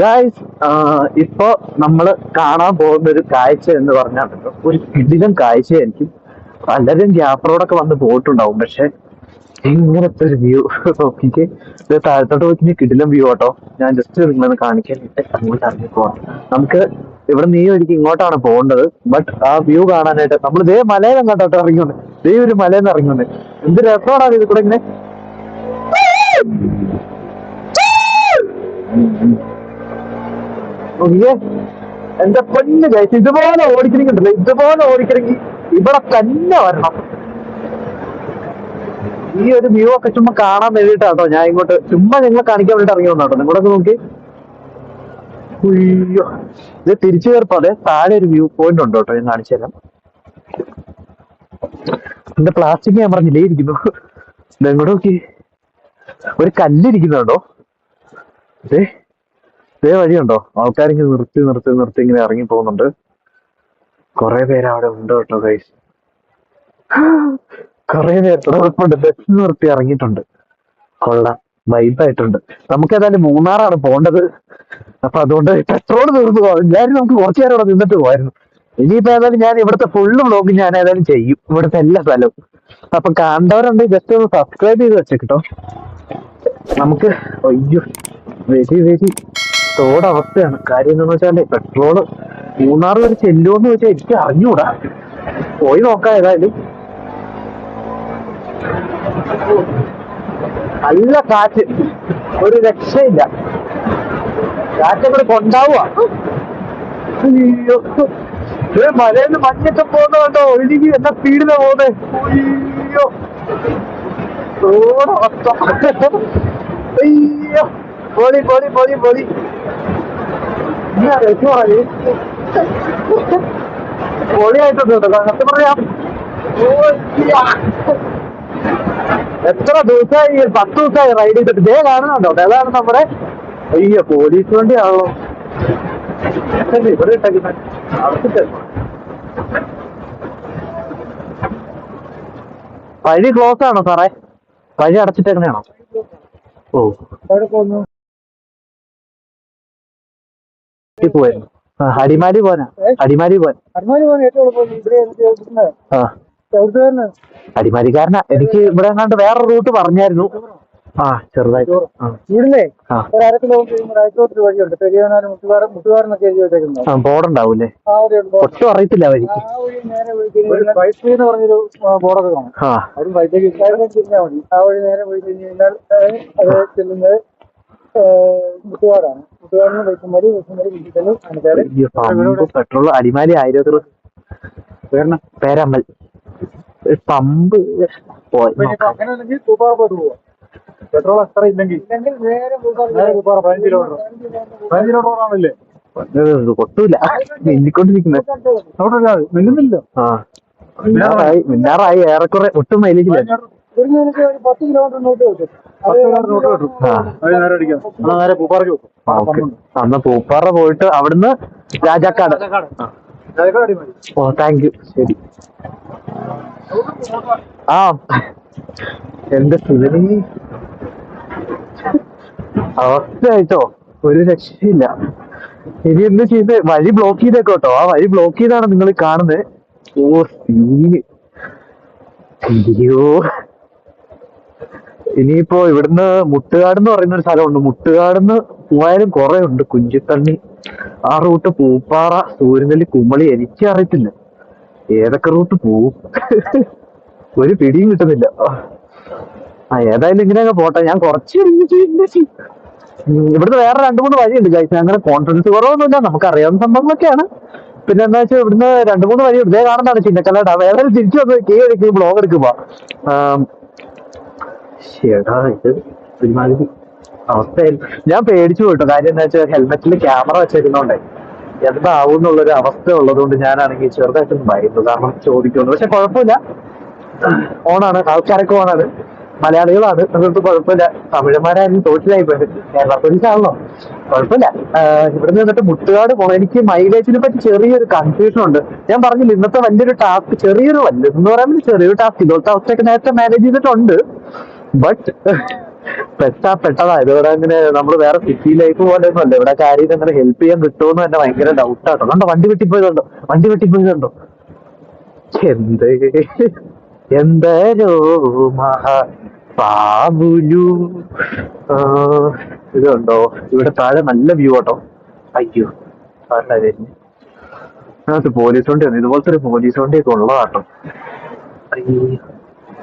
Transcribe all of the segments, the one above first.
Guys ഇപ്പൊ നമ്മൾ കാണാൻ പോകുന്ന ഒരു കാഴ്ച എന്ന് പറഞ്ഞാൽ ഒരു കിടിലം കാഴ്ചയായിരിക്കും. പലരും ഗ്യാപ്പ് റോഡൊക്കെ വന്ന് പോയിട്ടുണ്ടാവും. പക്ഷെ ഇങ്ങനത്തെ ഒരു വ്യൂ നോക്കിക്ക്. ഇത് താഴത്തോട്ട് നോക്കി വ്യൂ ആട്ടോ. ഞാൻ ജസ്റ്റ് നിങ്ങളൊന്ന് കാണിക്കാനായിട്ട് അങ്ങോട്ട് ഇറങ്ങി പോവാം. നമുക്ക് ഇവിടെ നീ ഒരിക്കൽ ഇങ്ങോട്ടാണ് പോകേണ്ടത്. ബട്ട് ആ വ്യൂ കാണാനായിട്ട് നമ്മൾ ദേ മലയിൽ അങ്ങോട്ടോട്ട് ഇറങ്ങുന്നത് ദേ ഒരു മലയിൽ നിന്ന് ഇറങ്ങുന്നത് എന്ത് രസമാണ് ഇത് കൂടെ ഇങ്ങനെ. എന്റെ പൊന്ന് ഇതുപോലെ ഓടിക്കണമെങ്കിൽ ഇതുപോലെ ഓടിക്കണമെങ്കിൽ ഇവിടെ തന്നെ വരണം. ഈ ഒരു വ്യൂ ഒക്കെ ചുമ്മാ കാണാൻ വേണ്ടിട്ടാട്ടോ ഞാൻ ഇങ്ങോട്ട് ചുമ്മാ നിങ്ങൾ കാണിക്കാൻ വേണ്ടി ഇറങ്ങി വന്നാട്ടോ നിങ്ങളൊക്കെ നോക്കി. ഉയ്യോ ഇത് തിരിച്ചു കയറിപ്പോലെ താഴെ ഒരു വ്യൂ പോയിന്റ് ഉണ്ട് കേട്ടോ ഞാൻ കാണിച്ചു തരാം. എന്റെ പ്ലാസ്റ്റിക് ഞാൻ പറഞ്ഞില്ലേ ഇരിക്കുന്നു. നിങ്ങളുടെ നോക്കി. ഒരു കല്ലിരിക്കുന്നുണ്ടോ ദേ ദേ വഴിയുണ്ടോ ആൾക്കാരിങ്ങനെ നിർത്തി നിർത്തി നിർത്തി ഇങ്ങനെ ഇറങ്ങി പോകുന്നുണ്ട്. കുറെ പേര് അവിടെ ഉണ്ട് കേട്ടോ ഗൈസ് കുറെ നേരത്തെ ഉറപ്പുണ്ട് ബസ് നിർത്തി ഇറങ്ങിയിട്ടുണ്ട്. കൊള്ളാം വൈബായിട്ടുണ്ട് നമുക്ക് ഏതായാലും മൂന്നാറാണ് പോണ്ടത്. അപ്പൊ അതുകൊണ്ട് പെട്രോൾ തീർന്നു പോകാം ഞാൻ നമുക്ക് കുറച്ചു നേരം ഇവിടെ നിന്നിട്ട് പോകായിരുന്നു ഇനിയിപ്പോ ഏതായാലും ഞാൻ ഇവിടുത്തെ ഫുള്ള് വ്ളോഗ് ഞാൻ ഏതായാലും ചെയ്യും. ഇവിടുത്തെ എല്ലാ സ്ഥലവും. അപ്പൊ കണ്ടവരുണ്ടെങ്കിൽ ജസ്റ്റ് ഒന്ന് സബ്സ്ക്രൈബ് ചെയ്ത് വെച്ചേട്ടോ നമുക്ക് അയ്യോ വെരി വെരി തോട് അവസ്ഥയാണ്. കാര്യം എന്താണെന്ന് വെച്ചാൽ പെട്രോൾ മൂന്നാർ വരെ ചെല്ലുമെന്ന് വെച്ചാൽ എനിക്ക് അറിഞ്ഞൂടാ. പോയി നോക്കാം ഏതായാലും. നല്ല കാറ്റ്. ഒരു രക്ഷയില്ല. കാറ്റ് കൂടെ കൊണ്ടാവുക അയ്യോ. മലയിൽ മഞ്ഞൊക്കെ പോകുന്ന കണ്ടോ? ഒഴുകി എന്ന സ്പീഡിലാ പോകുന്നത് അയ്യോ. തോടവസ്ഥ അയ്യോ. പൊളി പൊളി എന്നാ രസമാണ് പൊളിയായിട്ടുണ്ട് കേട്ടോ സത്യം പറയാം. എത്ര ദിവസമായി പത്ത് ദിവസമായി റൈഡ് ചെയ്തിട്ട്? ഇതേ കാണുന്നുണ്ടോ? അതാണ് നമ്മുടെ അയ്യോ പോലീസ് വണ്ടിയാണല്ലോ. ഇവിടെ ഇട്ടേക്കുന്നെ? വഴി ക്ലോസ് ആണോ സാറേ? വഴി അടച്ചിട്ടേക്കണേണോ ഓ. പോയിരുന്നു ആ, അടിമാലി പോനാ അടിമാലി പോൻ അടിമാലി പോകാൻ ഏറ്റവും അടിമാലിക്കാരനാ. എനിക്ക് ഇവിടെ എങ്ങാണ്ട് വേറെ റൂട്ട് പറഞ്ഞായിരുന്നു. ആ ചെറുതായിട്ട് ആ. ഇവിടുന്നേ ആ. ഒരു അര കിലോമീറ്റർ കഴിയുമ്പോൾ റൈറ്റോട്ട് വഴിയുണ്ട്. പെരിയവനാനും മുട്ടുകാരൻ മുട്ടുകാരനൊക്കെ എഴുതി വെച്ചേക്കുന്നത് ആ ബോർഡുണ്ടാവൂലേ ആ ഉണ്ട്. ഒട്ടും അറിയത്തില്ല വഴിക്ക് എന്ന് പറഞ്ഞൊരു ബോർഡൊക്കെ കാണും. ആ. തിരിഞ്ഞാൽ മതി. വഴി നേരെ പോയി കഴിഞ്ഞ് കഴിഞ്ഞാൽ അത് ചെല്ലുന്നത് മുട്ടുകാടാണ് മുട്ടുകാടിന് പെട്രോൾ അടിമാലി ആയിരത്തി പേരമ്മൽ. പമ്പ് പെട്രോൾ അത്ര ഇല്ലെങ്കിൽ? നേരെ നേരെ തൂപ്പാറ പതിനഞ്ച് കിലോമീറ്റർ. പതിനഞ്ച് കിലോമീറ്റർ. ആണല്ലേ ഇത് ഒട്ടുമില്ല മിന്നിക്കൊണ്ടിരിക്കുന്നത്. മിന്നുന്നില്ല ആ. മിന്നാറായി മിന്നാറായി ഏറെക്കുറെ ഒട്ടും മൈലേജില്ല ഇല്ല പത്ത് കിലോമീറ്റർ പൂപ്പാറ പോയിട്ട് അവിടുന്ന് രാജാക്കാട്. ആ. ഓ താങ്ക് യു ശരി. ആ. എന്റെ സുഖനി അവസ്ഥയായിട്ടോ ഒരു രക്ഷയില്ല. ഇനി എന്ത് ചെയ്ത്? വഴി ബ്ലോക്ക് ചെയ്തേക്കോട്ടോ. ആ വഴി ബ്ലോക്ക് ചെയ്താണ് നിങ്ങൾ കാണുന്നത്. ഓ സീന് അയ്യോ. ഇനിയിപ്പോ ഇവിടുന്ന് മുട്ടുകാട് എന്ന് പറയുന്ന ഒരു സ്ഥലമുണ്ട്. മുട്ടുകാടുന്ന് പോയാലും കുറെ ഉണ്ട്. കുഞ്ചിത്തണ്ണി. ആ റൂട്ട് പൂപ്പാറ സൂര്യനെല്ലി കുമളി എനിക്ക് അറിയത്തില്ല. ഏതൊക്കെ റൂട്ട് പോവും? ഒരു പിടിയും കിട്ടുന്നില്ല. ആ ഏതായാലും ഇങ്ങനെയൊക്കെ പോട്ടെ. ഞാൻ കുറച്ച് ഇവിടുത്തെ വേറെ രണ്ടു മൂന്ന് വഴിയുണ്ട് കഴിച്ചാൽ അങ്ങനെ കോൺഫിഡൻസ് കുറവൊന്നുമില്ല. നമുക്ക് അറിയാവുന്ന സംഭവങ്ങളൊക്കെയാണ്. പിന്നെ എന്താ വെച്ചാൽ ഇവിടുന്ന് രണ്ടു മൂന്ന് വഴി ഇതേ കാണുന്നതാണ് ചിന്നക്കല്ലാട്ട്. വേറെ തിരിച്ചു വന്ന് കീ എടുക്കും ബ്ലോഗ് എടുക്കുമ്പോ ആം, ശ്ശെടാ, ഇത് ഒരുമാതിരി അവസ്ഥയായിരുന്നു ഞാൻ പേടിച്ചു പോയിട്ടോ. കാര്യം എന്താ വെച്ചാൽ ഹെൽമെറ്റിൽ ക്യാമറ വെച്ചിരുന്നോണ്ടേ എന്താവും എന്നുള്ളൊരു അവസ്ഥ ഉള്ളതുകൊണ്ട് ഞാനാണെങ്കിൽ ചെറുതായിട്ടൊന്ന് ഭയന്നു. കാരണം ചോദിക്കുന്നു പക്ഷെ കുഴപ്പമില്ല. ഓണാണ്. ആൾക്കാരൊക്കെ ഓണാണ്. മലയാളികളാണ്. അതുകൊണ്ട് കുഴപ്പമില്ല. തമിഴന്മാരായാലും തോറ്റിലായി പോയത് കേരള പോലീസാണല്ലോ കുഴപ്പമില്ല ഇവിടെ നിന്നിട്ട് മുട്ടുകാട് പോകണം എനിക്ക് മൈലേജിനെ പറ്റി ചെറിയൊരു കൺഫ്യൂഷൻ ഉണ്ട്. ഞാൻ പറഞ്ഞില്ല ഇന്നത്തെ വലിയൊരു ടാസ്ക് ചെറിയൊരു വലിയ എന്ന് ചെറിയൊരു ടാസ്ക് ഇതുപോലത്തെ അവസ്ഥയൊക്കെ നേരത്തെ മാനേജ് ചെയ്തിട്ടുണ്ട്. ബട്ട് പെട്ടാ പെട്ടതാ. ഇതിവിടെ അങ്ങനെ നമ്മൾ വേറെ സിറ്റി ലൈഫ് പോലെ ഒന്നും അല്ല ഇവിടെ കാര്യം അങ്ങനെ ഹെൽപ്പ് ചെയ്യാൻ കിട്ടുമെന്ന് തന്നെ ഭയങ്കര ഡൗട്ടാട്ടോ കണ്ടോ? വണ്ടി വെട്ടിപ്പോയതുണ്ടോ? വണ്ടി വെട്ടിപ്പോയതുണ്ടോ? എന്ത്? എന്തരോ മഹാ ഇതുണ്ടോ? ഇവിടെ താഴെ നല്ല വ്യൂ ആട്ടോ. അയ്യോ അതിനകത്ത് പോലീസ് വണ്ടി വന്നു. ഇതുപോലത്തെ ഒരു പോലീസ് വണ്ടിയൊക്കെ ഉള്ളതാട്ടോ. അയ്യോ.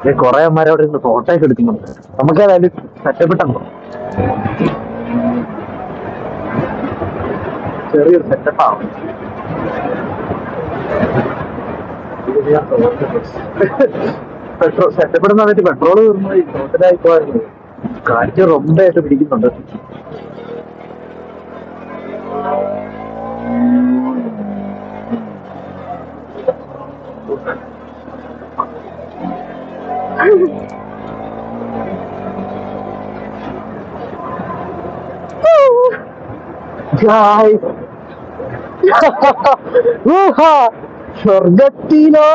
കുറെ അമ്മമാരെ അവിടെ ഇരുന്ന് ഫോട്ടോ ഒക്കെ എടുക്കുന്നുണ്ട്. നമുക്ക് ഏതായാലും സെറ്റപ്പിട്ടോ ചെറിയൊരു സെറ്റപ്പാണ് പെട്രോൾ സെറ്റപ്പ് പെട്രോൾ പെട്രോൾ തീർന്നു. ടോട്ടലായി പോയത് കാറ്റ് റൊമ്പായിട്ട് പിടിക്കുന്നുണ്ട്. സ്വർഗത്തിലോ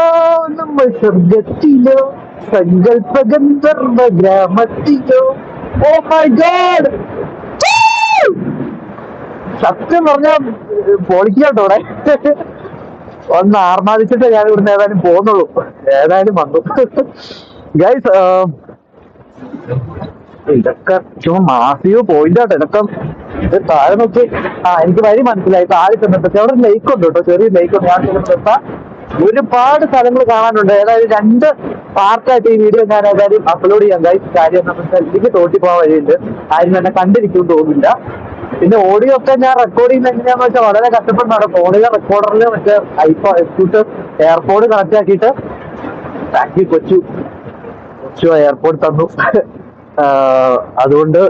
നമ്മൾ സ്വർഗത്തിലോ സങ്കല്പ ഗന്ധർവ ഗ്രാമത്തിലോ. ഓ മൈ ഗോഡ് സത്യം പറഞ്ഞ പൊളിക്കട്ടോ ഇവിടെ ഒന്ന് ആർമാദിച്ചിട്ട് ഞാൻ ഇവിടുന്ന് ഏതായാലും പോകുന്നുള്ളൂ. ഏതായാലും വന്നു. ഗൈസ് ഇതൊക്കെ ചുമ മാസിയോ പോയിന്റ് ആട്ടെ. ഇതൊക്കെ ഇത് താഴെ നോക്കി. ആ എനിക്ക് വഴി മനസ്സിലായി. താഴെ ചെന്നിട്ട് അവിടെ ലേക്ക് ഉണ്ട് കേട്ടോ. ചെറിയ ലേക്ക് ഉണ്ട്. ഞാൻ ചെന്നിട്ട് ഒരുപാട് സ്ഥലങ്ങൾ കാണാനുണ്ട്. ഏതായാലും രണ്ട് പാർട്ടായിട്ട് ഈ വീഡിയോ ഞാൻ ഏതായാലും അപ്ലോഡ് ചെയ്യാം ഗൈസ് കാര്യം എന്താണെന്ന് വെച്ചാൽ എനിക്ക് തോട്ടി പോകാൻ വഴിയുണ്ട്. ആരും തന്നെ കണ്ടിരിക്കും തോന്നില്ല പിന്നെ ഓഡിയോ ഒക്കെ ഞാൻ റെക്കോർഡ് ചെയ്യുന്ന എങ്ങനെയാന്ന് വെച്ചാൽ വളരെ കഷ്ടപ്പെടുന്നതാണ് ഫോണിലെ റെക്കോർഡറിൽ മറ്റേ ഐഫോൺ എക്സ്ക്യൂട്ട് എയർപോർട്ട് കണക്ട് ആക്കിയിട്ട് കൊച്ചു കൊച്ചു എയർപോർട്ട് തന്നു. അതുകൊണ്ട്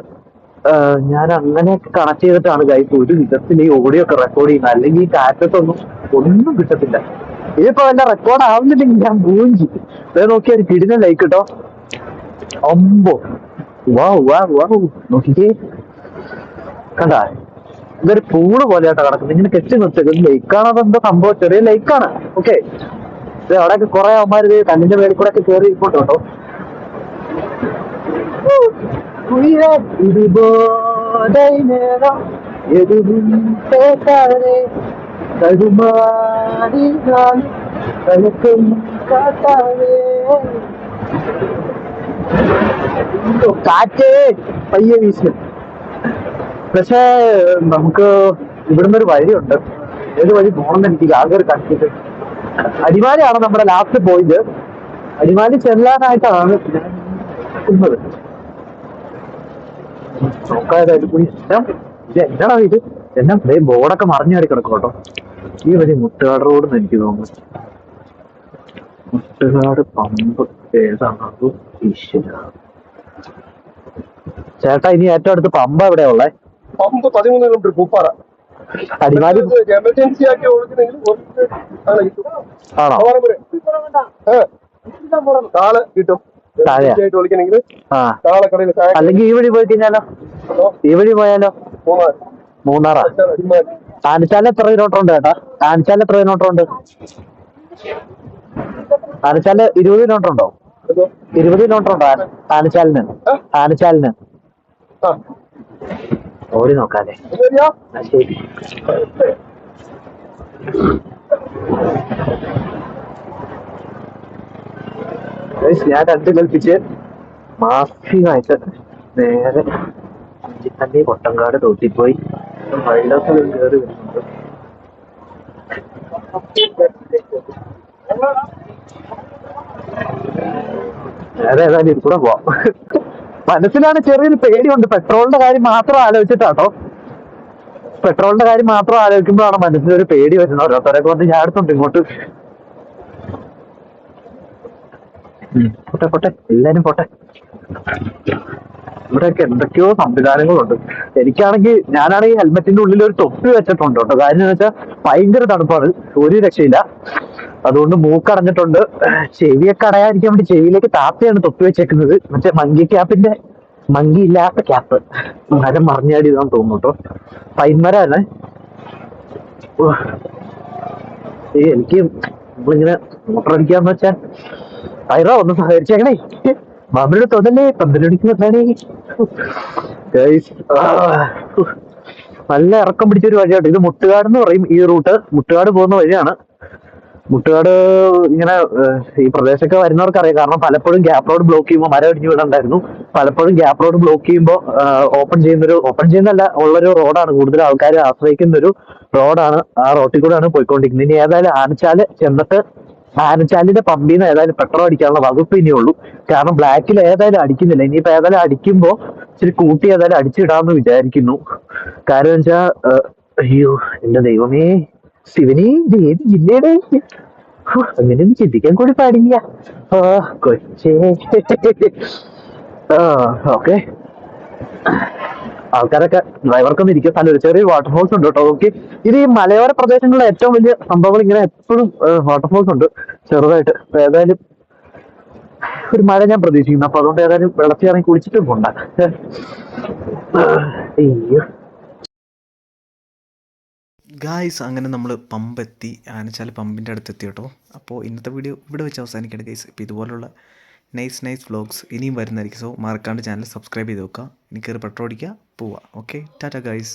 ഞാൻ അങ്ങനെ കണക്ട് ചെയ്തിട്ടാണ് ഗൈസ് ഒരു വിധത്തിൽ ഈ ഓഡിയോ ഒക്കെ റെക്കോർഡ് ചെയ്യുന്നത്. അല്ലെങ്കിൽ ഈ കാറ്റത്തൊന്നും ഒന്നും കിട്ടത്തില്ല. ഇതിപ്പോ വല്ല റെക്കോർഡ് ആവുന്നില്ലെങ്കിൽ ഞാൻ മൂഞ്ചി ഇത് നോക്കിയാൽ കിടിന ലൈക്ക് കിട്ടോ അമ്പോ. വാ വാ വാ. നോക്കിക്കേ കണ്ട? ഇതൊരു പൂൾ പോലെയാട്ടോ കിടക്കുന്നത്. ഇങ്ങനെ കെട്ടി നിർത്തിയത്. ലൈക്കാണോ അതെന്തോ സംഭവം? ചെറിയ ലൈക്കാണ് ഓക്കെ അവിടെയൊക്കെ കുറെ അവന്മാര് കണ്ണിന്റെ മേളിൽ കൂടെ ഒക്കെ കയറി ഇരിപ്പുണ്ട് ഉയർത്തിരിബോധൈ കാറ്റ് പയ്യെ വീശും. പക്ഷേ നമുക്ക് ഇവിടുന്ന് ഒരു വഴിയുണ്ട്. ഏത് വഴി പോകണമെന്ന് എനിക്ക് ആകെ ഒരു കണ്ടിട്ട് അടിമാലിയാണ് നമ്മുടെ ലാസ്റ്റ് പോയിന്റ് അടിമാലി ചെല്ലാനായിട്ടാണ് ഞാൻ പോയി ഇത്? എന്നാ ബോർഡൊക്കെ മറിഞ്ഞു കയറി കിടക്കും കേട്ടോ. ഈ വഴി മുട്ടുകാട് റോഡ് എന്ന് എനിക്ക് തോന്നുന്നു. മുട്ടുകാട് പമ്പ് ഏതാണ്? ചേട്ടാ ഇനി ഏറ്റവും അടുത്ത് പമ്പ് എവിടെയാ ഉള്ളേ? പമ്പ് പതിമൂന്ന് കിലോമീറ്റർ പൂപ്പാറ. അടിമാലി എമർജൻസി ആക്കി ഓടിക്കുന്നെങ്കിൽ ആണ്? കിട്ടും. അല്ലെങ്കിൽ ഈ വഴി പോയി കഴിഞ്ഞാലോ? ഈ വഴി പോയാലോ? മൂന്നാറാ? ആനച്ചാല എത്ര കിലോമീറ്റർ ഉണ്ട് ചേട്ടാ ആനച്ചാല എത്ര കിലോമീറ്റർ ഉണ്ട് ആനച്ചാല ഇരുപത് കിലോമീറ്റർ ഉണ്ടോ? ഇരുപത് കിലോമീറ്റർ ഉണ്ടോ ആന- ആനച്ചാലിന് ആനച്ചാലിന് ഓടി നോക്കാല്ലേ? ശരി. ഞാൻ രണ്ട് കൽപ്പിച്ച് മാസികമായിട്ട് നേരെ തന്നെ കൊട്ടങ്കാട് തോട്ടിപ്പോയി വൈൽഡൊക്കെ കയറി വരുന്നുണ്ട്. നേരെ ഏതായാലും ഇത് കൂടെ പോവാം. മനസ്സിലാണ് ചെറിയൊരു പേടിയുണ്ട്. പെട്രോളിന്റെ കാര്യം മാത്രം ആലോചിച്ചിട്ടാട്ടോ. പെട്രോളിന്റെ കാര്യം മാത്രം ആലോചിക്കുമ്പോഴാണ് മനസ്സിലൊരു പേടി വരുന്നത്. ഓരോരുത്തരെ കൊണ്ട് ഞാൻ അടുത്തുണ്ട് ഇങ്ങോട്ട്. പോട്ടെ പോട്ടെ എല്ലാരും പോട്ടെ. ഇവിടെയൊക്കെ എന്തൊക്കെയോ സംവിധാനങ്ങളുണ്ട്. എനിക്കാണെങ്കിൽ ഞാനാണെങ്കിൽ ഹെൽമെറ്റിന്റെ ഉള്ളിൽ ഒരു തൊപ്പി വെച്ചിട്ടുണ്ട് കേട്ടോ. കാര്യം എന്ന് വെച്ചാൽ ഭയങ്കര തണുപ്പാണ് ഒരു രക്ഷയില്ല. അതുകൊണ്ട് മൂക്കടഞ്ഞിട്ടുണ്ട്. ചെവിയൊക്കെ അടയാതിരിക്കാൻ വേണ്ടി ചെവിയിലേക്ക് താത്തയാണ് തൊപ്പി വെച്ചേക്കുന്നത്. മറ്റേ മങ്കി ക്യാപ്പിന്റെ മങ്കി ഇല്ലാത്ത ക്യാപ്പ്. മരം മറിഞ്ഞാടി ഇതാന്ന് തോന്നുന്നു കേട്ടോ. പൈന്മരാണ് എനിക്ക് നമ്മളിങ്ങനെ മോട്ടർ അടിക്കാന്ന് വെച്ചാൽ ടൈറോ ഒന്ന് സഹകരിച്ചേക്കണേ. മാമനോട് തോന്നല്ലേ Guys, ആ, നല്ല ഇറക്കം പിടിച്ച ഒരു വഴിയാട്ടോ. ഇത് മുട്ടുകാട് എന്ന് പറയും ഈ റൂട്ട്. മുട്ടുകാട് പോകുന്ന വഴിയാണ്. മുട്ടുകാട് ഇങ്ങനെ ഈ പ്രദേശമൊക്കെ വരുന്നവർക്ക് അറിയാം. കാരണം പലപ്പോഴും ഗ്യാപ്പ് റോഡ് ബ്ലോക്ക് ചെയ്യുമ്പോൾ മരം അടിഞ്ഞു വീടുണ്ടായിരുന്നു പലപ്പോഴും ഗ്യാപ്പ് റോഡ് ബ്ലോക്ക് ചെയ്യുമ്പോൾ ഓപ്പൺ ചെയ്യുന്നൊരു ഓപ്പൺ ചെയ്യുന്നല്ല ഉള്ളൊരു റോഡാണ്. കൂടുതൽ ആൾക്കാർ ആശ്രയിക്കുന്ന ഒരു റോഡാണ് ആ റോട്ടിൽ കൂടെയാണ് പോയിക്കൊണ്ടിരിക്കുന്നത്. ഇനി ഏതായാലും ആനച്ചാൽ ചെന്നിട്ട് ആനച്ചാലിന്റെ പമ്പിൽ നിന്ന് ഏതായാലും പെട്രോൾ അടിക്കാനുള്ള വകുപ്പ് ഇനിയുള്ളൂ. കാരണം ബ്ലാക്കിൽ ഏതായാലും അടിക്കുന്നില്ല. ഇനിയിപ്പോ ഏതായാലും അടിക്കുമ്പോ ഇച്ചിരി കൂട്ടി ഏതായാലും അടിച്ചിടാന്ന് വിചാരിക്കുന്നു. കാരണം വെച്ചാ അയ്യോ എന്റെ ദൈവമേ. ശിവനെ ഇത് ഏത് ജില്ലയുടെ അങ്ങനെയൊന്നും ചിന്തിക്കാൻ കൂടി പാടില്ല. ആ കൊച്ചേ. ആ ഓക്കെ. ആൾക്കാരൊക്കെ ഡ്രൈവർക്കൊന്നും ഇരിക്കാൻ സ്ഥലം ഒരു ചെറിയ വാട്ടർഫോൾസ് ഉണ്ട് കേട്ടോ. ഓക്കെ ഇത് ഈ മലയോര പ്രദേശങ്ങളിലെ ഏറ്റവും വലിയ സംഭവങ്ങൾ ഇങ്ങനെ എപ്പോഴും വാട്ടർഫോൾസ് ഉണ്ട് ചെറുതായിട്ട്. ഏതായാലും ഒരു മഴ ഞാൻ പ്രതീക്ഷിക്കുന്നു. അപ്പൊ അതുകൊണ്ട് ഏതായാലും വെള്ളത്തിൽ ഇറങ്ങി കുളിച്ചിട്ടും പോണ്ട. ഗായ്സ് അങ്ങനെ നമ്മൾ പമ്പെത്തി. ആനച്ചാൽ പമ്പിന്റെ അടുത്തെത്തി കേട്ടോ. അപ്പോൾ ഇന്നത്തെ വീഡിയോ ഇവിടെ വെച്ച് അവസാനിക്കട്ടെ ഗൈസ് ഇപ്പോൾ ഇതുപോലുള്ള നൈസ് നൈസ് വ്ളോഗ്സ് ഇനിയും വരുന്നതായിരിക്കും. സോ മറക്കാണ്ട് ചാനൽ സബ്സ്ക്രൈബ് ചെയ്ത് വെക്കുക. ഇനി പെട്രോൾ അടിക്കുക. പോവുക. Okay Tata guys